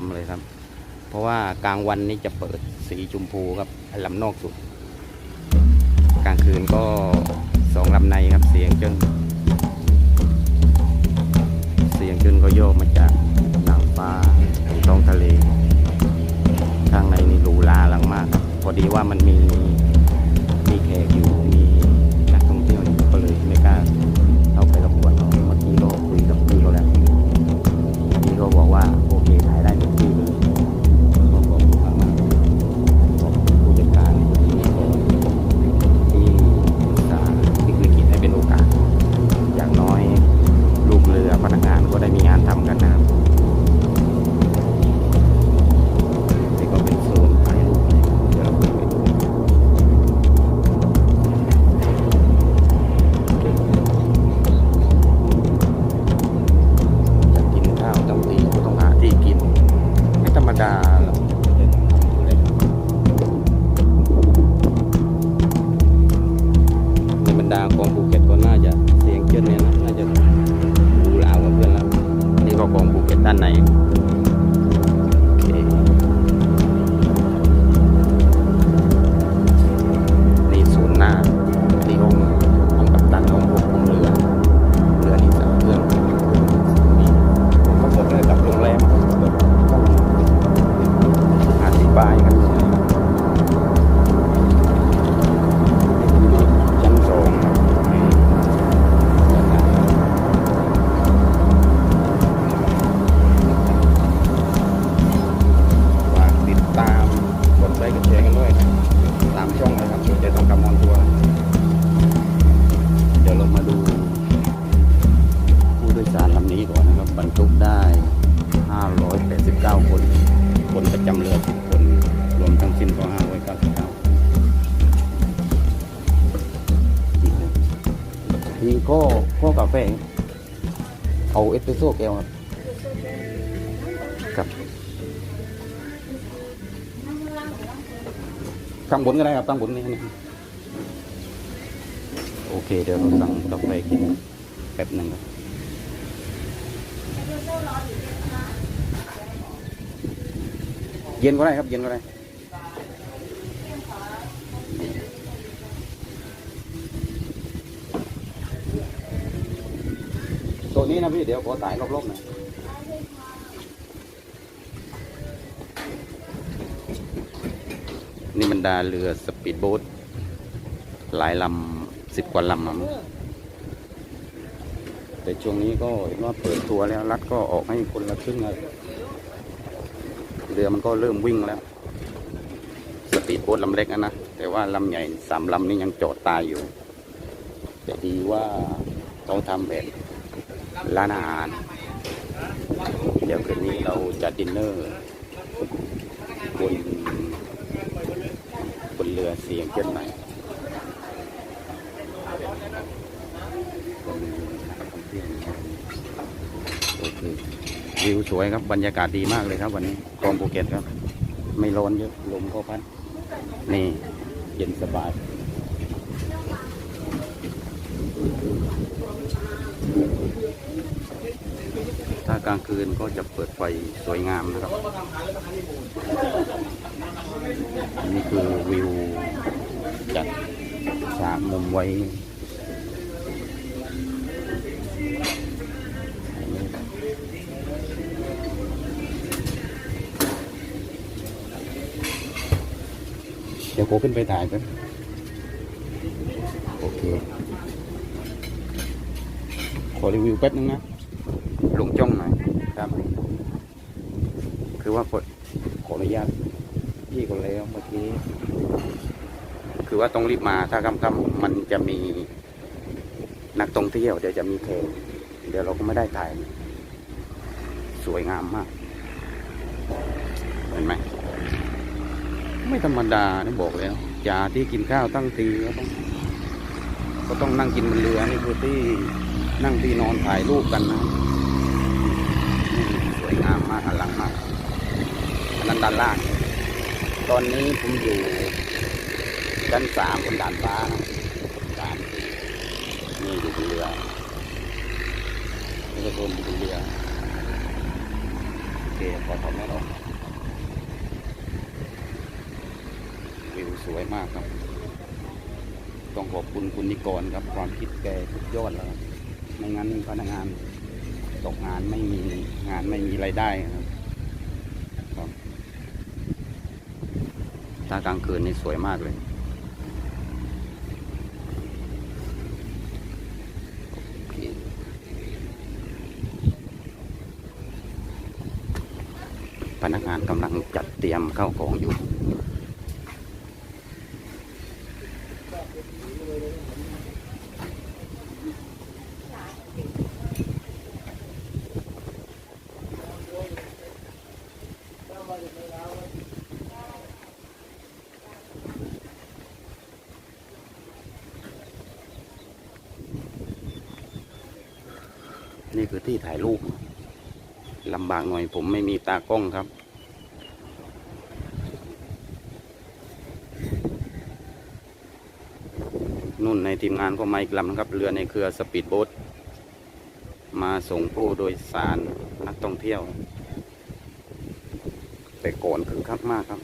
สามเลยครับ เพราะว่ากลางวันนี้จะเปิดสีชมพูครับลำนอกสุด กลางคืนก็สองลำในครับเสียงจน เสียงจนก็โยกมาจากนางฟ้าท้องทะเลข้างในนี่หรูหราหลังมากครับพอดีว่ามันมีมีแขกอยู่ ก็ข้อกาแฟเอาเอสเปรสโซ่แก้วครับครับข้างบนก็ได้ครับข้างบนนี่โอเค เดี๋ยวเราสั่งกาแฟกินแป๊บหนึ่งครับเย็นก็ได้ครับ เย็นก็ได้ นี้นะพี่เดี๋ยวขอถ่ายรอบๆหน่อยนี่บรรดาเรือสปีดโบ๊ทหลายลำสิบกว่าลำอะมั้งแต่ช่วงนี้ก็เห็นว่าเปิดตัวแล้วรัฐก็ออกให้คนละครึ่งเลเรือมันก็เริ่มวิ่งแล้ว สปีดโบ๊ทลำเล็กนะนะแต่ว่าลำใหญ่สามลำนี่ยังจอดตายอยู่ แต่ดีว่าเขาทำแบบ ร้านอาหาร เดี๋ยวคืนนี้เราจะดินเนอร์บนบนเรือเสียงเช่นไหนโอเควิวสวยครับบรรยากาศดีมากเลยครับ วันนี้กองภูเก็ตครับ ไม่ร้อนเยอะลมก็พัด นี่เย็นสบาย ถ้ากลางคืนก็จะเปิดไฟสวยงามนะครับ นี่คือวิวจากฉากมุมไว้เดี๋ยวโกขึ้นไปถ่ายกันโอเค ขอรีวิวแป๊บนึงนะ หลงจ้องหน่อยครับ คือว่าขอขออนุญาตพี่คนแล้วเมื่อกี้คือว่าต้องรีบมาถ้าค่ำๆมันจะมีนักท่องเที่ยวเดี๋ยวจะมีแขกเดี๋ยวเราก็ไม่ได้ถ่าย สวยงามมาก เห็นไหมไม่ธรรมดานี่บอกแล้วจ่าที่กินข้าวตั้งทีก็ต้อง ก็ต้องนั่งกินบนเรือนี่คือที่ นั่งที่นอนถ่ายรูปกันนะสวยงามมากอลังมากอันนั้นด้านล่าง ตอนนี้ผมอยู่ชั้นสามบนด่านฟ้านะสามนี่อยู่บนเรือนี่ก็โซนอยู่บนเรือเคขอถอดแมสออกวิวสวยมากครับ ต้องขอบคุณคุณนิกรครับ ความคิดแกสุดยอดแล้วครับ ไม่งั้นพนักงานตกงานไม่มีงานไม่มีไรายได้ครับถ้ากลางคืนนี่สวยมากเลยพนักงานกำลังจัดเตรียมเข้าของอยู่ นี่คือที่ถ่ายรูปลำบากหน่อยผมไม่มีตากล้องครับ นุ่นในทีมงานก็มาอีกลำนะครับ เรือในเครือสปีดโบ๊ทมาส่งผู้โดยสารนักท่องเที่ยว แต่ก่อนคือคักมากครับ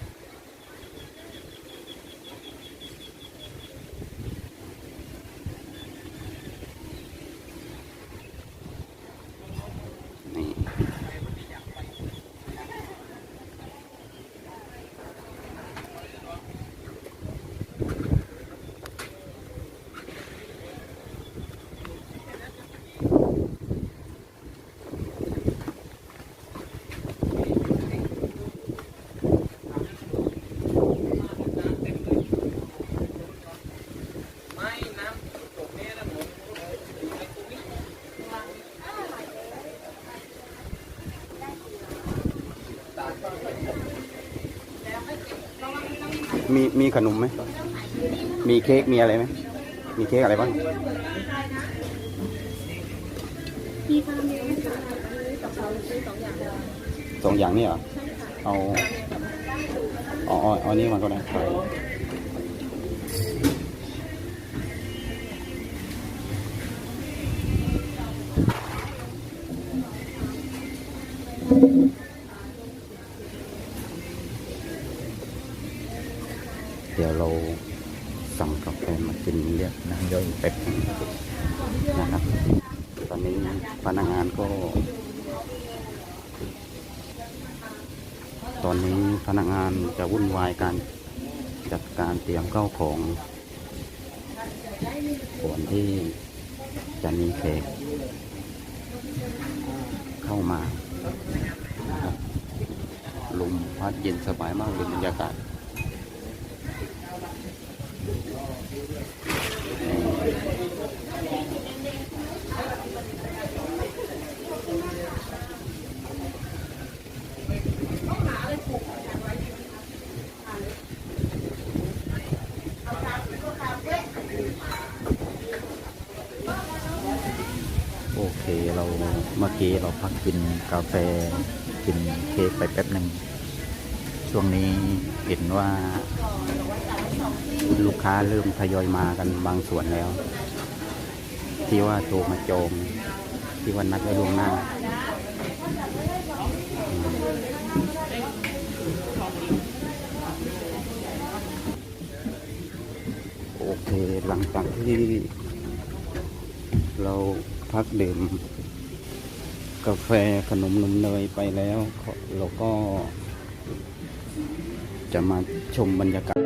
มีมีขนมไหม มีเค้กมีอะไรไหม มีเค้กอะไรบ้างพี่ทำเองค่ะอันนี้กับเราซื้อสองอย่างเลยสองอย่างนี่เหรอ เอา อ๋ออ๋อเอาอันนี้มันก็ได้ เดี๋ยวเราสั่งกาแฟมากินเรียกน้ำย่อยเป็ดนะครับ ตอนนี้พนักงานก็ ตอนนี้พนักงานจะวุ่นวายการจัดการเตรียมเข้าของก่อนที่จะมีแขกเข้ามานะครับลมพัดเย็นสบายมากเลยบรรยากาศ โอเคเราเมื่อกี้เราพักกินกาแฟกินเค้กไปแป๊บหนึ่งช่วงนี้เห็นว่า ลูกค้าเริ่มทยอยมากันบางส่วนแล้ว ที่ว่าโทรมาจองที่วันนัดไว้ล่วงหน้าโอเคหลังจากที่เราพักดื่มกาแฟขนมนมเนยไปแล้ว เราก็จะมาชมบรรยากาศ